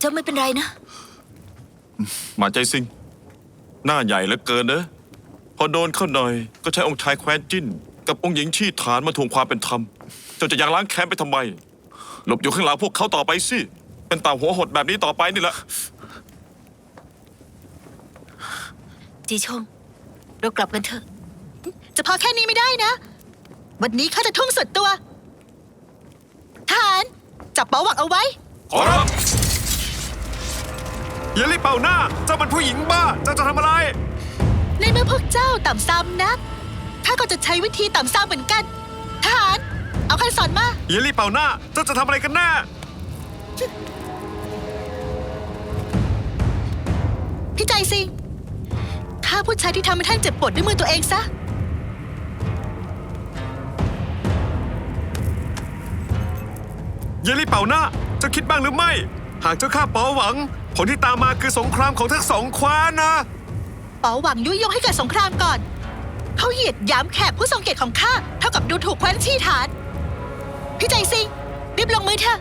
จ้าไม่เป็นไรนะ หมาใจซิง หน้าใหญ่เหลือเกินเนอะพอโดนเข้าหน่อย ก็ใช้องค์ชายแคว้นจิ้น กับองค์หญิงชี่ฐานมาทวงความเป็นธรรม เจ้าจะอยากล้างแค้นไปทำไม หลบอยู่ข้างหลังพวกเขาต่อไปสิ เป็นตาหัวหดแบบนี้ต่อไปนี่แหละ จีชง เรากลับกันเถอะ จะพอแค่นี้ไม่ได้นะ วันนี้ข้าจะทุ่มสุดตัวทหารจับเป๋าหวังเอาไว้ ขอรับอย่ารีบเป่าหน้า เจ้ามันผู้หญิงบ้า เจ้าจะทำอะไร ในเมื่อพวกเจ้าต่ำซ้ำนักข้าก็จะใช้วิธีต่ำซ้ำเหมือนกัน ทหาร เอาคันสอนมา อย่ารีบเป่าหน้า เจ้าจะทำอะไรกันแน่พี่ใจสิข้าผู้ชายที่ทำให้ท่านเจ็บปวดด้วยมือตัวเองซะ อย่ารีบเป่าหน้าเจ้าคิดบ้างหรือไม่ หากเจ้าฆ่าป๋อหวัง ผลที่ตามมาคือสงครามของทั้งสองคว้นนะ เป๋าหวังยุยงให้เกิดสงครามก่อน เขาเหยียดหยามแขกผู้ทรงเกียรติของข้าเท่ากับดูถูกแคว้นชี่ฐาน พี่ใจซิงรีบลงมือเถอะ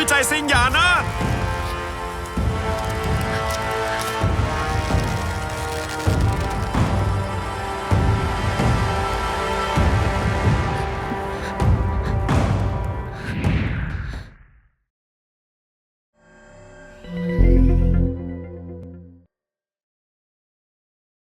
พี่ใจสิงอย่านะ